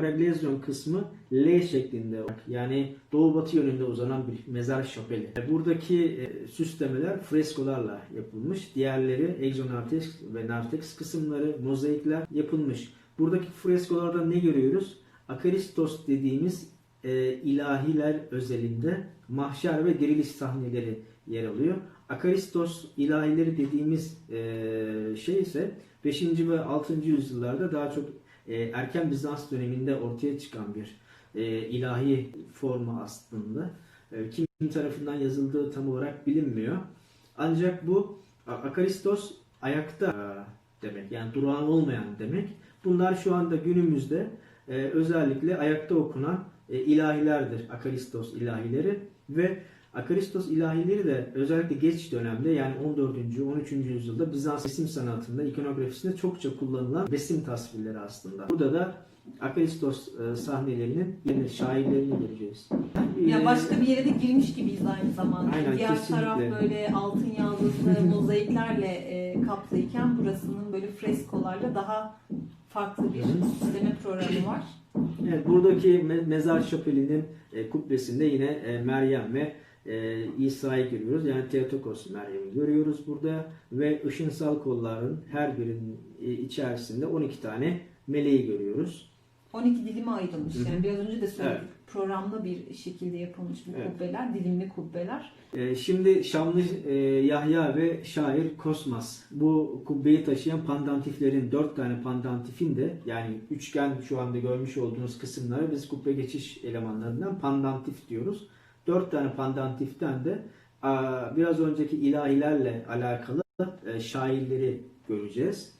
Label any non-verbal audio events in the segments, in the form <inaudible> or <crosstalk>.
paraglezion kısmı L şeklinde yani doğu batı yönünde uzanan bir mezar şapeli. Buradaki e, süslemeler freskolarla yapılmış. Diğerleri exonartex ve nartex kısımları mozaikler yapılmış. Buradaki freskolarda ne görüyoruz? Akaristos dediğimiz e, ilahiler özelinde mahşer ve diriliş sahneleri yer alıyor. Akaristos ilahileri dediğimiz e, şey ise 5. ve 6. yüzyıllarda daha çok erken Bizans döneminde ortaya çıkan bir e, ilahi formu aslında. E, kim tarafından yazıldığı tam olarak bilinmiyor. Ancak bu Akaristos ayakta demek yani durağan olmayan demek. Bunlar şu anda günümüzde e, özellikle ayakta okunan ilahilerdir. Akaristos ilahileri ve Akaristos ilahileri de özellikle geç dönemde yani 14. 13. yüzyılda Bizans resim sanatında, ikonografisinde çokça kullanılan resim tasvirleri aslında. Burada da Akaristos e, sahnelerinin yeni şairlerini göreceğiz. Ya E, başka bir yere de girmiş gibiyiz aynı zamanda. Aynen, Diğer kesinlikle. taraf böyle altın yaldızlı <laughs> mozaiklerle e, kaplıyken burasının böyle freskolarla daha farklı bir süsleme programı var. Evet, buradaki me- mezar şapelinin kubbesinde yine Meryem ve e, İsa'yı görüyoruz. Yani Theotokos Meryem'i görüyoruz burada ve ışınsal kolların her birinin e, içerisinde 12 tane meleği görüyoruz. 12 dilime ayrılmış. Yani biraz önce de söyledik. Evet. Programlı bir şekilde yapılmış bu Evet. kubbeler, dilimli kubbeler. E, şimdi Şamlı e, Yahya ve şair Kosmas bu kubbeyi taşıyan pandantiflerin dört tane pandantifin de yani üçgen şu anda görmüş olduğunuz kısımlara biz kubbe geçiş elemanlarından pandantif diyoruz. Dört tane pandantiften de aa, biraz önceki ilahilerle alakalı e, şairleri göreceğiz.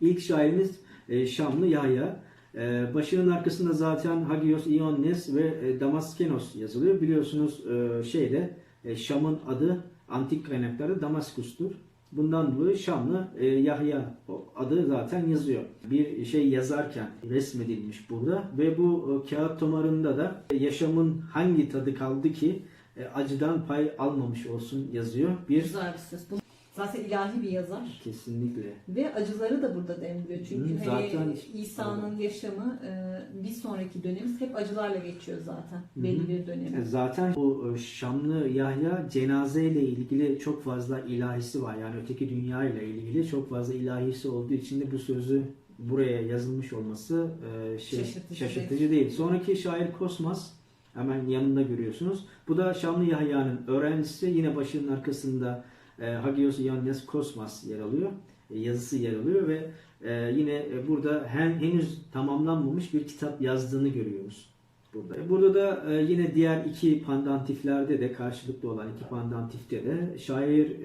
İlk şairimiz e, Şamlı Yahya. E, başının arkasında zaten Hagios Ioannes ve e, Damaskenos yazılıyor. Biliyorsunuz e, şeyde e, Şam'ın adı antik kaynaklarda Damaskus'tur. Bundan dolayı Şamlı e, Yahya adı zaten yazıyor. Bir şey yazarken resmedilmiş burada ve bu e, kağıt tomarında da e, yaşamın hangi tadı kaldı ki e, acıdan pay almamış olsun yazıyor. Bir Güzel bir söz. Zaten ilahi bir yazar. kesinlikle Ve acıları da burada demliyor. Çünkü Hı, hani zaten- İsa'nın yaşamı e, bir sonraki dönemiz hep acılarla geçiyor zaten. Belli bir dönemi. Zaten bu e, Şamlı Yahya cenaze ile ilgili çok fazla ilahisi var. Yani öteki dünya ile ilgili çok fazla ilahisi olduğu için de bu sözü buraya yazılmış olması e, şey, Şaşırtıcı şaşırtıcı, değil. Sonraki şair Kosmas hemen yanında görüyorsunuz. Bu da Şamlı Yahya'nın öğrencisi. Yine başının arkasında e, Hagios Ioannes Kosmas yer alıyor. E, yazısı yer alıyor ve e, yine burada hen, henüz tamamlanmamış bir kitap yazdığını görüyoruz burada. Burada da yine diğer iki pandantiflerde de karşılıklı olan iki pandantifte de şair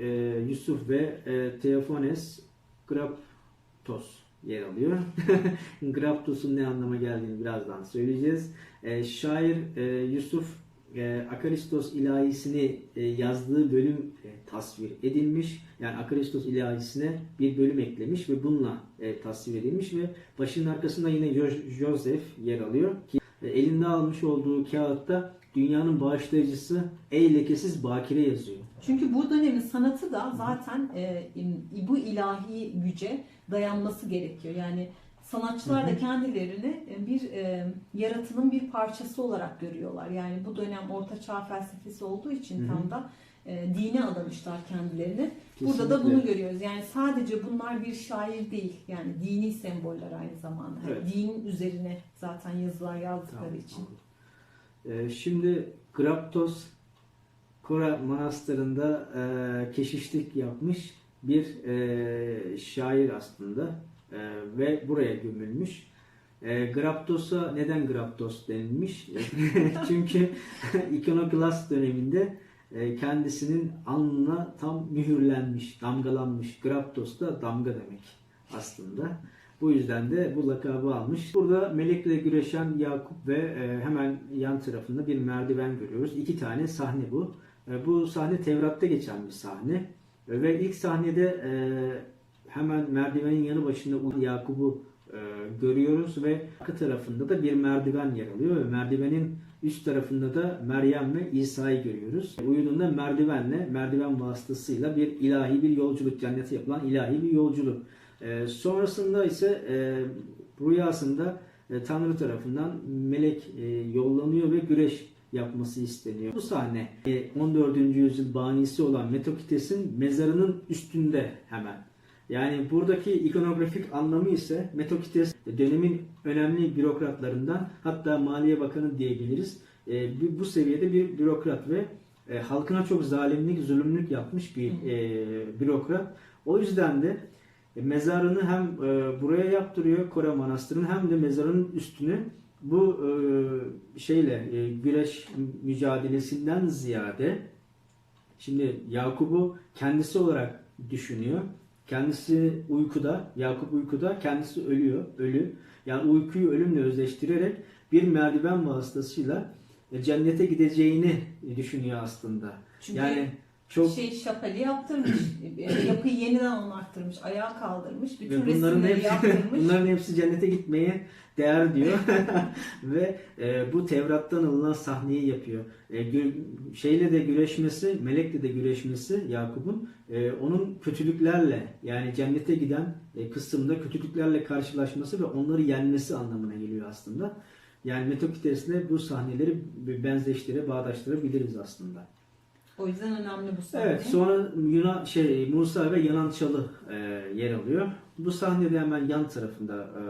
Yusuf ve e, Graptos yer alıyor. <laughs> Graptos'un ne anlama geldiğini birazdan söyleyeceğiz. Şair Yusuf e, Akaristos ilahisini e, yazdığı bölüm e, tasvir edilmiş. Yani Akaristos ilahisine bir bölüm eklemiş ve bununla e, tasvir edilmiş ve başının arkasında yine Jo- Joseph yer alıyor ki e, elinde almış olduğu kağıtta dünyanın bağışlayıcısı ey lekesiz bakire yazıyor. Çünkü bu dönemin sanatı da zaten e, bu ilahi güce dayanması gerekiyor. Yani sanatçılar da kendilerini e, bir e, yaratının bir parçası olarak görüyorlar. Yani bu dönem Orta Çağ felsefesi olduğu için Hı hı. tam da e, dine adamışlar kendilerini. Burada da Kesinlikle. bunu görüyoruz. Yani sadece bunlar bir şair değil. Yani dini semboller aynı zamanda. Hani Evet. Din üzerine zaten yazılar yazdıkları Tamam, için. anladım. Ee, şimdi Graptos Kora Manastırı'nda e, keşişlik yapmış bir e, şair aslında E, ve buraya gömülmüş. E, Graptos'a neden Graptos denilmiş? <laughs> Çünkü <laughs> ikonoklast döneminde e, kendisinin alnına tam mühürlenmiş, damgalanmış. Graptos da damga demek aslında. Bu yüzden de bu lakabı almış. Burada melekle güreşen Yakup ve e, hemen yan tarafında bir merdiven görüyoruz. İki tane sahne bu. E, bu sahne Tevrat'ta geçen bir sahne. E, ve ilk sahnede e, hemen merdivenin yanı başında Yakup'u e, görüyoruz ve arka tarafında da bir merdiven yer alıyor ve merdivenin üst tarafında da Meryem ve İsa'yı görüyoruz. Uyuduğunda merdivenle, merdiven vasıtasıyla bir ilahi bir yolculuk, cennete yapılan ilahi bir yolculuk. E, sonrasında ise e, rüyasında e, Tanrı tarafından melek e, yollanıyor ve güreş yapması isteniyor. Bu sahne e, 14. yüzyıl banisi olan Metokites'in mezarının üstünde hemen. Yani buradaki ikonografik anlamı ise Metokites dönemin önemli bürokratlarından hatta Maliye Bakanı diyebiliriz. E, bu- seviyede bir bürokrat ve e, halkına çok zalimlik, zulümlük yapmış bir e, bürokrat. O yüzden de e, mezarını hem e, buraya yaptırıyor Kore Manastırı'nın hem de mezarının üstünü bu e, şeyle e, güreş mücadelesinden ziyade şimdi Yakup'u kendisi olarak düşünüyor. Kendisi uykuda, Yakup uykuda, kendisi ölüyor, ölü. Yani uykuyu ölümle özleştirerek bir merdiven vasıtasıyla e, cennete gideceğini düşünüyor aslında. Çünkü Yani çok şey şapeli yaptırmış, <clears throat> e, yapıyı yeniden onarttırmış, ayağa kaldırmış, bütün Ve bunların resimleri hepsi, yaptırmış. <laughs> bunların hepsi cennete gitmeye değer diyor. <laughs> <laughs> Ve e, bu Tevrat'tan alınan sahneyi yapıyor. E, gü- şeyle de güreşmesi, melekle de güreşmesi Yakup'un e, onun kötülüklerle yani cennete giden e, kısımda kötülüklerle karşılaşması ve onları yenmesi anlamına geliyor aslında. Yani Metokites'le bu sahneleri benzeştire, bağdaştırabiliriz aslında. O yüzden önemli bu sahne. Evet, sonra Yunan şey Musa ve Yanan Çalı e, yer alıyor. Bu sahnede hemen yan tarafında e,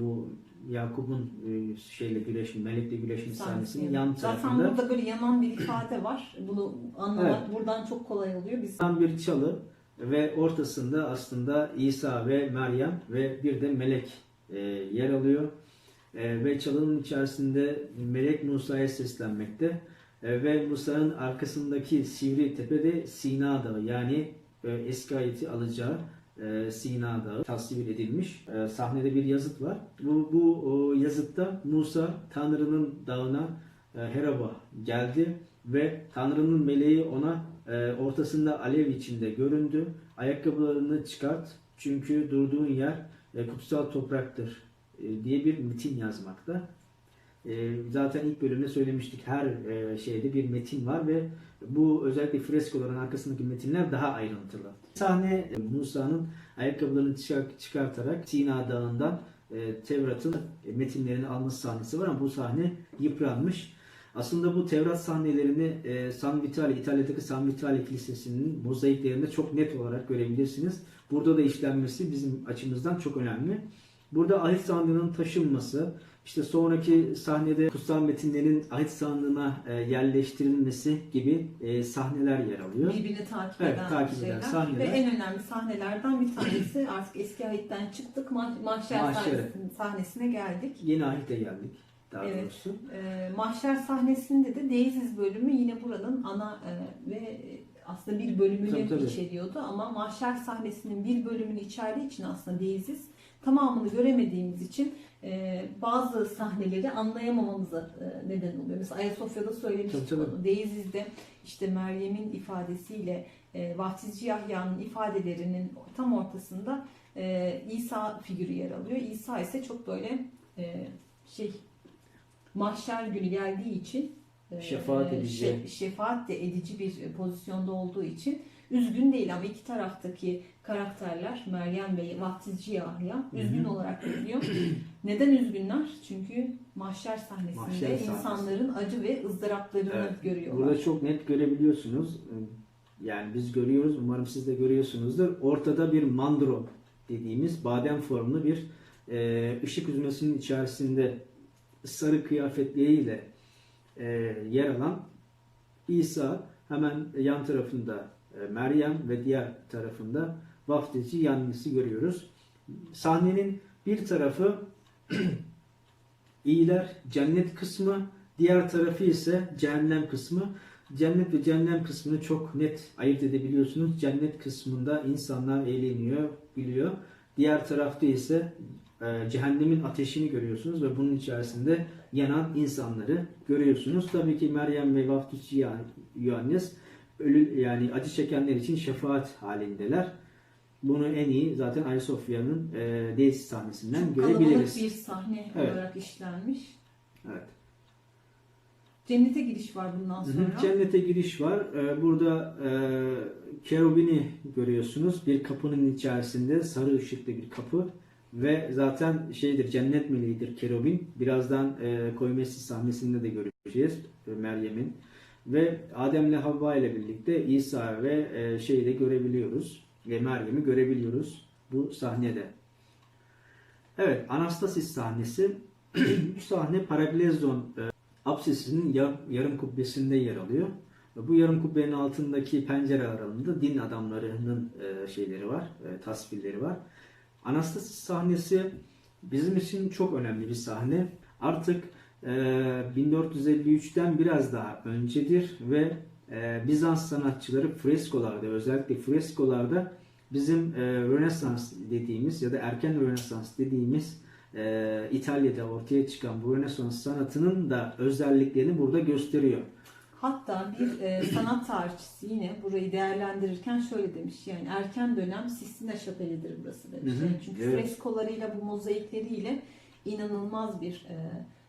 bu Yakup'un e, şeyle güreşin, melekle güreşin sahnesinin yan Zaten tarafında burada böyle yanan bir ifade var. Bunu anlamak buradan çok kolay oluyor. Biz Tam bir çalı ve ortasında aslında İsa ve Meryem ve bir de melek e, yer alıyor. E, ve çalının içerisinde melek Musa'ya seslenmekte. Ve Musa'nın arkasındaki sivri tepede Sina Dağı yani e, eski ayeti alacağı e, Sina Dağı tasvir edilmiş. E, sahnede bir yazıt var. Bu, bu yazıtta Musa Tanrı'nın dağına Heraba geldi ve Tanrı'nın meleği ona ortasında alev içinde göründü. Ayakkabılarını çıkart çünkü durduğun yer kutsal topraktır diye bir metin yazmakta. E, zaten ilk bölümde söylemiştik her e, şeyde bir metin var ve bu özellikle freskoların arkasındaki metinler daha ayrıntılı. Sahne e, Musa'nın ayakkabılarını çıkar- çıkartarak Sina Dağı'ndan e, Tevrat'ın metinlerini alması sahnesi var ama bu sahne yıpranmış. Aslında bu Tevrat sahnelerini San Vitale, İtalya'daki San Vitale Kilisesi'nin mozaiklerinde çok net olarak görebilirsiniz. Burada da işlenmesi bizim açımızdan çok önemli. Burada ahit sandığının taşınması, işte sonraki sahnede kutsal metinlerin ahit sandığına e, yerleştirilmesi gibi e, sahneler yer alıyor. birbirini takip Evet, eden takip eden şeyler. sahneler. Ve en önemli sahnelerden bir tanesi <clears throat> artık eski ayetten çıktık. Mah- Mahşer Mahşere. sahnesine, geldik. Yeni ahite geldik daha Evet. doğrusu. Ee, mahşer sahnesinde de Deiziz bölümü yine buranın ana e, ve e, aslında bir bölümünü Tabii, tabii. içeriyordu ama mahşer sahnesinin bir bölümünü içerdiği için aslında Deiziz tamamını göremediğimiz için e, bazı sahneleri anlayamamamıza e, neden oluyor. Mesela Ayasofya'da söylemiştik Tabii, tabii. onu. Deiziz'de işte Meryem'in ifadesiyle e, Vaftizci Yahya'nın ifadelerinin tam ortasında e, İsa figürü yer alıyor. İsa ise çok böyle e, şey mahşer günü geldiği için e, Şefaat edici. şe- şefaat de edici bir pozisyonda olduğu için üzgün değil ama iki taraftaki karakterler Meryem ve Vaftizci Yahya üzgün olarak görünüyor. <clears throat> Neden üzgünler? Çünkü mahşer sahnesinde Mahşer sahnesi. insanların acı ve ızdıraplarını Evet. görüyorlar. Burada çok net görebiliyorsunuz. Yani biz görüyoruz. Umarım siz de görüyorsunuzdur. Ortada bir mandro dediğimiz badem formlu bir e, ışık hüzmesinin içerisinde sarı kıyafetleriyle e, yer alan İsa hemen yan tarafında e, Meryem ve diğer tarafında vaftizci Yannesi görüyoruz. Sahnenin bir tarafı <clears throat> iyiler cennet kısmı, diğer tarafı ise cehennem kısmı. Cennet ve cehennem kısmını çok net ayırt edebiliyorsunuz. Cennet kısmında insanlar eğleniyor, biliyor. Diğer tarafta ise e, cehennemin ateşini görüyorsunuz ve bunun içerisinde yanan insanları görüyorsunuz. Tabii ki Meryem ve Vaftizci Yohannes ölü yani acı çekenler için şefaat halindeler. Bunu en iyi zaten Ayasofya'nın e, Deis sahnesinden Çok görebiliriz. bir sahne Evet. olarak işlenmiş. Evet. Cennete giriş var bundan Hı hı. sonra. Cennete giriş var. Ee, Burada e, kerubini görüyorsunuz. Bir kapının içerisinde sarı ışıklı bir kapı. ve zaten şeydir cennet meleğidir kerubin. Birazdan e, koyu mescid sahnesinde de göreceğiz e, Meryem'in. Ve Adem'le Havva ile birlikte İsa ve e, şeyi de görebiliyoruz. Ve Meryem'i görebiliyoruz bu sahnede. Evet, Anastasis sahnesi. <clears throat> bu sahne Paraglezon e, apsisinin yar- yarım kubbesinde yer alıyor. Bu yarım kubbenin altındaki pencere aralığında din adamlarının e, şeyleri var, e, tasvirleri var. Anastasis sahnesi bizim için çok önemli bir sahne. Artık e, 1453'ten biraz daha öncedir ve e, Bizans sanatçıları freskolarda özellikle freskolarda bizim e, Rönesans dediğimiz ya da erken Rönesans dediğimiz e, İtalya'da ortaya çıkan bu Rönesans sanatının da özelliklerini burada gösteriyor. Hatta bir e, sanat tarihçisi yine burayı değerlendirirken şöyle demiş yani erken dönem Sistina Şapeli'dir burası demiş. Hı hı, Yani çünkü evet. freskolarıyla bu mozaikleriyle inanılmaz bir e,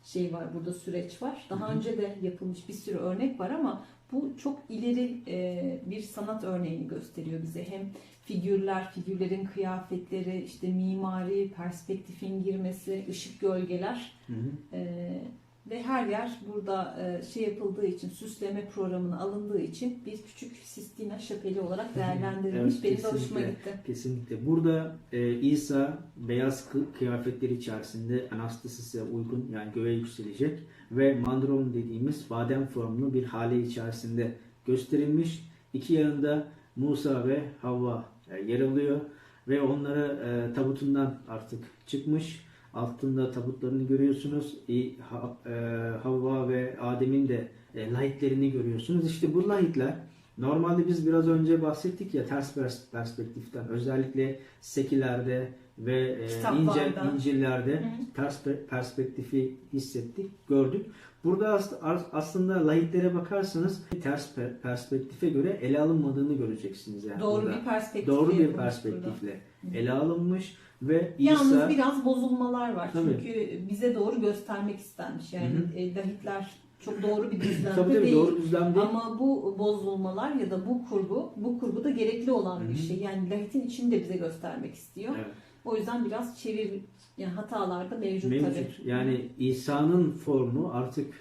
şey var burada süreç var. Daha Hı hı. önce de yapılmış bir sürü örnek var ama bu çok ileri e, bir sanat örneğini gösteriyor bize. Hem figürler, figürlerin kıyafetleri, işte mimari, perspektifin girmesi, ışık gölgeler Hı hı. ee, ve her yer burada e, şey yapıldığı için süsleme programına alındığı için bir küçük Sistina şapeli olarak değerlendirilmiş. Evet, Benim de hoşuma gitti. Kesinlikle. Burada e, İsa beyaz kı- kıyafetler içerisinde Anastasis'e uygun yani göğe yükselecek ve mandron dediğimiz badem formlu bir hale içerisinde gösterilmiş. İki yanında Musa ve Havva e, yer alıyor ve onları e, tabutundan artık çıkmış. Altında tabutlarını görüyorsunuz. E, Havva ve Adem'in de e, lahitlerini görüyorsunuz. İşte bu lahitler Normalde biz biraz önce bahsettik ya ters pers- perspektiften özellikle sekilerde ve e, ince incillerde Hı ters pe- perspektifi hissettik, gördük. Burada as- as- aslında lahitlere bakarsanız ters pe- perspektife göre ele alınmadığını göreceksiniz yani. Doğru burada. bir perspektif. Doğru bir perspektifle burada. ele alınmış ve Yalnız İsa biraz bozulmalar var. Tabii. Çünkü bize doğru göstermek istenmiş. Yani Hı hı. e, lahitler çok doğru bir düzlemde tabii tabii değil. doğru düzlem değil. Ama bu bozulmalar ya da bu kurgu, bu kurgu da gerekli olan Hı bir şey. Yani lahitin içini de bize göstermek istiyor. Evet. O yüzden biraz çevir yani hatalar da mevcut, Mevcut. tabii. Yani İsa'nın formu artık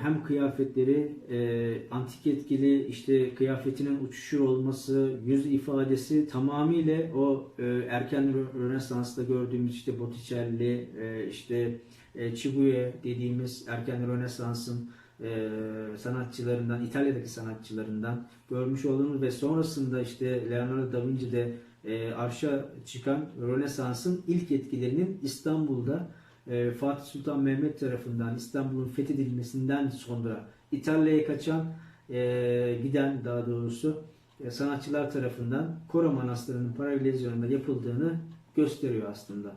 hem kıyafetleri e, antik etkili işte kıyafetinin uçuşu olması, yüz ifadesi tamamıyla o e, erken Rö- Rönesans'ta gördüğümüz işte Botticelli, e, işte Chibuye dediğimiz erken Rönesans'ın sanatçılarından, İtalya'daki sanatçılarından görmüş olduğumuz ve sonrasında işte Leonardo da Vinci'de arşa çıkan Rönesans'ın ilk etkilerinin İstanbul'da e, Fatih Sultan Mehmet tarafından İstanbul'un fethedilmesinden sonra İtalya'ya kaçan e, giden daha doğrusu e, sanatçılar tarafından Kora Manastırı'nın paralezyonunda yapıldığını gösteriyor aslında.